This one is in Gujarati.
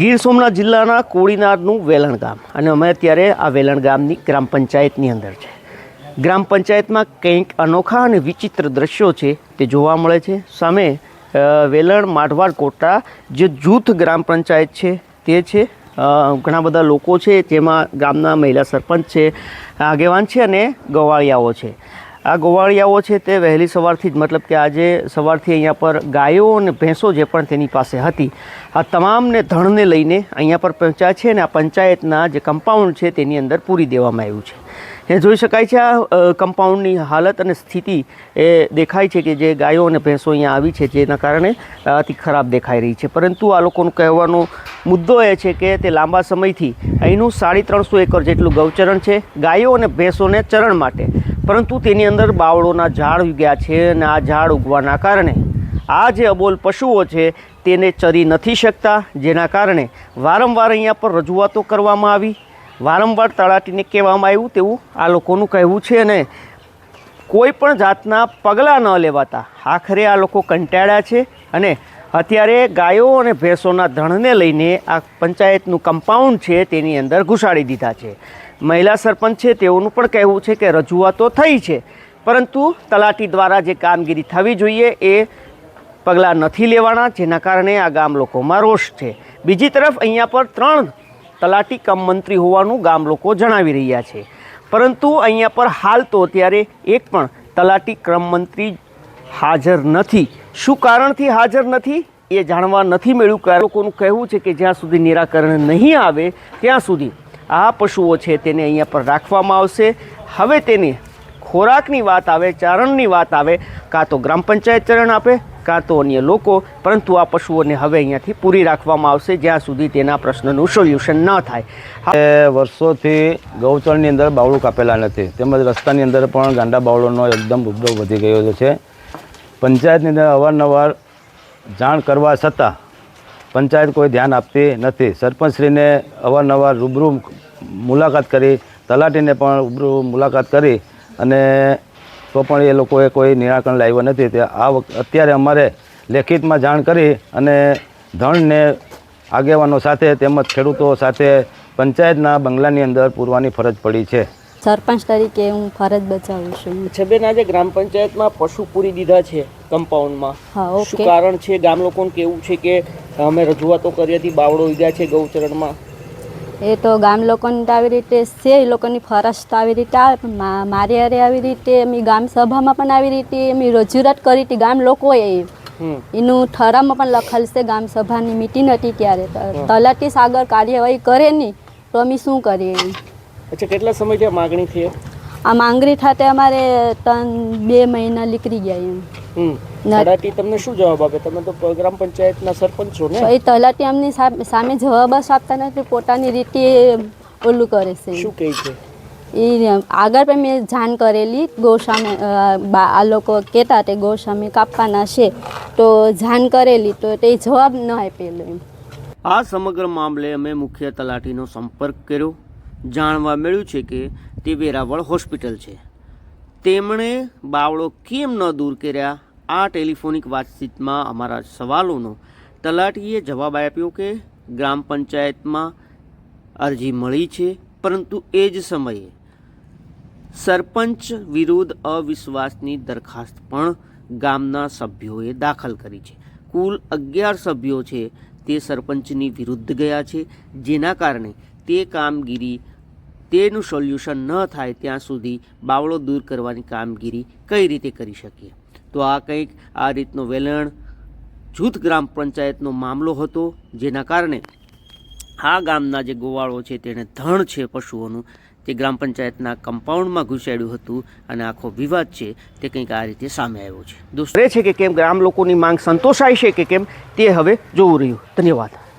ગીર સોમનાથ જિલ્લાના કોળીનારનું વેલણ ગામ. અને અમે અત્યારે આ વેલણ ગામની ગ્રામ પંચાયતની અંદર છે. ગ્રામ પંચાયતમાં કંઈક અનોખા અને વિચિત્ર દ્રશ્યો છે તે જોવા મળે છે. સામે વેલણ માઢવાડ કોટા જે જૂથ ગ્રામ પંચાયત છે તે છે. ઘણા બધા લોકો છે જેમાં ગામના મહિલા સરપંચ છે, આગેવાન છે અને ગવાળિયાઓ છે. આ ગોવાળિયાઓ છે તે વહેલી સવારથી જ, મતલબ કે આજે સવારથી અહીંયા પર ગાયો અને ભેંસો જે પણ તેની પાસે હતી, આ તમામને ધણને લઈને અહીંયા પર પહોંચ્યા છે અને આ પંચાયતના જે કમ્પાઉન્ડ છે તેની અંદર પૂરી દેવામાં આવ્યું છે. એ જોઈ શકાય છે, આ કમ્પાઉન્ડની હાલત અને સ્થિતિ એ દેખાય છે કે જે ગાયો અને ભેંસો અહીંયા આવી છે જેના કારણે અતિ ખરાબ દેખાઈ રહી છે. પરંતુ આ લોકોનું કહેવાનો મુદ્દો એ છે કે તે લાંબા સમયથી અહીંનું સાડી ત્રણસો એકર જેટલું ગૌચરણ છે ગાયો અને ભેંસોને ચરણ માટે. પરંતુ તેની અંદર બાવળોના ઝાડ ઉગ્યા છે અને આ ઝાડ ઉગવાના કારણે આ જે અબોલ પશુઓ છે તેને ચરી નથી શકતા, જેના કારણે વારંવાર અહીંયા પર રજૂઆતો કરવામાં આવી. વારંવાર તળાટીને કહેવામાં આવ્યું તેવું આ લોકોનું કહેવું છે અને કોઈ પણ જાતના પગલાં ન લેવાતા. આખરે આ લોકો કંટાળ્યા છે અને અત્યારે ગાયો અને ભેંસોના ધણને લઈને આ પંચાયતનું કમ્પાઉન્ડ છે તેની અંદર ઘુસાડી દીધા છે. મહિલા સરપંચ છે તેઓનું પણ કહેવું છે કે રજૂઆતો થઈ છે. પરંતુ તલાટી દ્વારા જે કામગીરી થવી જોઈએ એ પગલાં નથી લેવાના, જેના કારણે આ ગામ લોકોમાં રોષ છે. બીજી તરફ અહીંયા પર ત્રણ તલાટી કમ મંત્રી હોવાનું ગામ લોકો જણાવી રહ્યા છે. પરંતુ અહીંયા પર હાલ તો અત્યારે એક પણ તલાટી ક્રમ મંત્રી હાજર નથી. શું કારણથી હાજર નથી? એ જાણવા નથી મળ્યું. કારણ લોકોનું કહેવું છે કે જ્યાં સુધી નિરાકરણ નહીં આવે, ત્યાં સુધી આ પશુઓ છે તેને અહીંયા પર રાખવામાં આવશે. હવે તેને ખોરાકની વાત આવે, ચારણની વાત આવે, કાં તો ગ્રામ પંચાયત ચરણ આપે, કાં તો અન્ય લોકો, પરંતુ આ પશુઓને હવે અહીંયાથી પૂરી રાખવામાં આવશે, જ્યાં સુધી તેના પ્રશ્નનું સોલ્યુશન ન થાય. વર્ષોથી ગૌચરની અંદર બાવળું કાપેલા નથી. તેમજ રસ્તાની અંદર પણ ગાંડા બાવળોનો એકદમ ઉપદ્રવ વધી ગયો છે. પંચાયતની અંદર અવારનવાર જાણ કરવા છતાં પંચાયત કોઈ ધ્યાન આપતી નથી. સરપંચશ્રીને અવારનવાર રૂબરૂ મુલાકાત કરી, તલાટીને પણ રૂબરૂ મુલાકાત કરી અને તો પણ એ લોકોએ કોઈ નિરાકરણ લાવ્યું નથી. તે આ અત્યારે અમારે લેખિતમાં જાણ કરી અને ધણને આગેવાનો સાથે તેમજ ખેડૂતો સાથે પંચાયતના બંગલાની અંદર પૂરવાની ફરજ પડી છે. સરપંચ તરીકે હું ફરજ બજાવું છું. છે બેન આજે ગ્રામ પંચાયતમાં પશુ પૂરી દીધા છે કમ્પાઉન્ડમાં. હા શું ઓકે. કારણ છે? ગામ લોકોને કેવું છે કે અમે રજૂઆતો કરી હતી બાવળો લીધા છે ગૌચરણમાં? એ તો ગામ લોકોની તો આવી રીતે છે એ લોકોની ફરજ તો આવી રીતે આવે પણ મા- મારી હારે આવી રીતે એમની ગામ સભામાં પણ આવી રીતે એમની રજૂઆત કરી હતી ગામ લોકોએ. હમ. એનું ઠરાવમાં પણ લખેલ છે ગામ સભાની મિટિંગ હતી ત્યારે. ત- તલાટી સાગર કાર્યવાહી કરે નહીં તો અમે શું કરીએ? અચ્છા કેટલા સમયથી આ માગણી થઈ? આ માંગણી ખાતે અમારે ત્રણ બે મહિના નીકળી ગયા એમ. હમ. ના- તલાટી તમને શું જવાબ આપે? તમે તો ગ્રામ પંચાયતના સરપંચ છો ને? એ તલાટી અમની સામે સામે જવાબ જ આપતા નથી પોતાની રીતે ઓલું કરે છે. શું કહે છે? એ આગળ પણ મેં જાણ કરેલી ગો સામે બા- આ લોકો કહેતા તે ગૌશામે કાપવાના છે. તો જાણ કરેલી તો તે જવાબ ન આપેલો એમ. આ સમગ્ર મામલે અમે મુખ્ય તલાટીનો સંપર્ક કર્યો. જાણવા મળ્યું છે કે તે વેરાવળ હોસ્પિટલ છે. તેમણે બાવળો કેમ ન દૂર કર્યા? આ ટેલિફોનિક વાતચીતમાં અમારા સવાલોનો તલાટીએ જવાબ આપ્યો કે ગ્રામ પંચાયતમાં અરજી મળી છે, પરંતુ એ જ સમયે સરપંચ વિરુદ્ધ અવિશ્વાસની દરખાસ્ત પણ ગામના સભ્યોએ દાખલ કરી છે. કુલ અગિયાર સભ્યો છે તે સરપંચની વિરુદ્ધ ગયા છે, જેના કારણે તે કામગીરી તેનું સોલ્યુશન ન થાય ત્યાં સુધી બાવળો દૂર કરવાની કામગીરી કઈ રીતે કરી શકીએ? તો આ કંઈક આ રીતનો વેલણ જૂથ ગ્રામ પંચાયતનો મામલો હતો, જેના કારણે આ ગામના જે ગોવાળો છે તેણે ધણ છે પશુઓનું, તે ગ્રામ પંચાયતના કમ્પાઉન્ડમાં ઘૂસેડ્યું હતું અને આખો વિવાદ છે તે કંઈક આ રીતે સામે આવ્યો છે. દોસ્તો છે કે કેમ? ગ્રામ લોકોની માંગ સંતોષાય છે કે કેમ? તે હવે જોવું રહ્યું. ધન્યવાદ.